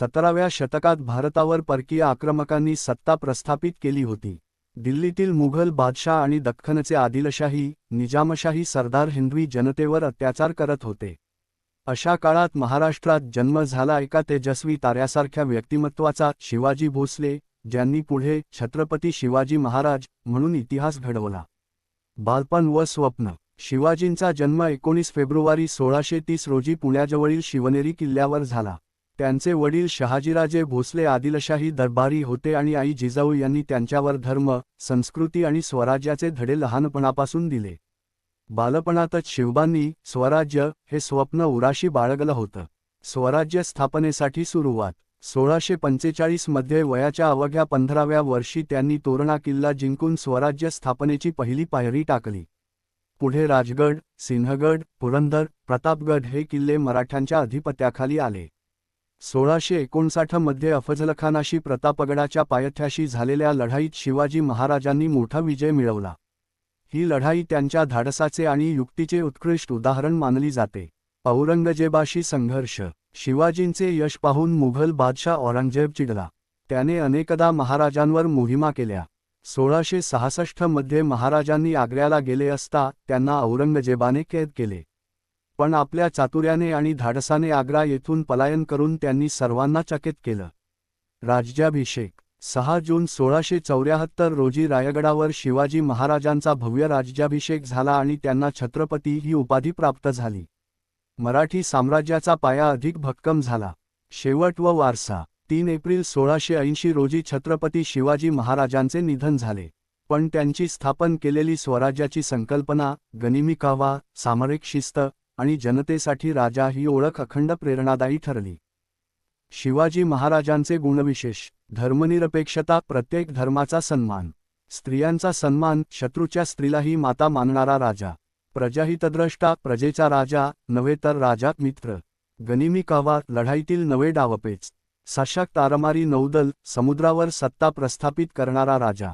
सतराव्या शतकात भारतावर परकीय आक्रमकांनी सत्ता प्रस्थापित केली होती. दिल्लीतील मुघल बादशाह आणि दख्खनचे आदिलशाही निजामशाही सरदार हिंदवी जनतेवर अत्याचार करत होते. अशा काळात महाराष्ट्रात जन्म झाला एका तेजस्वी ताऱ्यासारख्या व्यक्तिमत्वाचा शिवाजी भोसले ज्यांनी पुढे छत्रपती शिवाजी महाराज म्हणून इतिहास घडवला. बालपण व स्वप्न. शिवाजींचा जन्म एकोणीस फेब्रुवारी सोळाशे तीस रोजी पुण्याजवळील शिवनेरी किल्ल्यावर झाला. त्यांचे वडील शहाजीराजे भोसले आदिलशाही दरबारी होते आणि आई जिजाऊ यांनी त्यांच्यावर धर्म संस्कृती आणि स्वराज्याचे धडे लहानपणापासून दिले. बालपणातच शिवबांनी स्वराज्य हे स्वप्न उराशी बाळगलं होतं. स्वराज्य स्थापनेसाठी सुरुवात सोळाशे पंचेचाळीसमध्ये वयाच्या अवघ्या पंधराव्या वर्षी त्यांनी तोरणा किल्ला जिंकून स्वराज्य स्थापनेची पहिली पायरी टाकली. पुढे राजगड सिंहगड पुरंदर प्रतापगड हे किल्ले मराठ्यांच्या अधिपत्याखाली आले. सोळाशे एकोणसाठमध्ये अफजलखानाशी प्रतापगडाच्या पायथ्याशी झालेल्या लढाईत शिवाजी महाराजांनी मोठा विजय मिळवला. ही लढाई त्यांच्या धाडसाचे आणि युक्तीचे उत्कृष्ट उदाहरण मानली जाते. औरंगजेबाशी संघर्ष. शिवाजींचे यश पाहून मुघल बादशाह औरंगजेब चिडला. त्याने अनेकदा महाराजांवर मोहिमा केल्या. सोळाशे सहासष्टमध्ये महाराजांनी आग्र्याला गेले असता त्यांना औरंगजेबाने कैद केले. पण आपल्या चातुर्याने आणि धाडसाने आग्रा येथून पलायन करून त्यांनी सर्वांना चकित केलं. राज्याभिषेक सहा जून सोळाशे चौऱ्याहत्तर रोजी रायगडावर शिवाजी महाराजांचा भव्य राज्याभिषेक झाला आणि त्यांना छत्रपती ही उपाधी प्राप्त झाली. मराठी साम्राज्याचा पाया अधिक भक्कम झाला. शेवट व वारसा तीन एप्रिल सोळाशे ऐंशी रोजी छत्रपती शिवाजी महाराजांचे निधन झाले. पण त्यांची स्थापन केलेली स्वराज्याची संकल्पना गनिमी कावा सामरिक शिस्त आणि जनतेसाठी राजा ही ओळख अखंड प्रेरणादायी ठरली. शिवाजी महाराजांचे गुणविशेष धर्मनिरपेक्षता प्रत्येक धर्माचा सन्मान. स्त्रियांचा सन्मान शत्रूच्या स्त्रीलाही माता मानणारा राजा. प्रजाहितद्रष्टा प्रजेचा राजा नव्हे तर राजा मित्र. गनिमी कावा लढाईतील नवे डावपेच. सशक तारमारी नौदल समुद्रावर सत्ता प्रस्थापित करणारा राजा.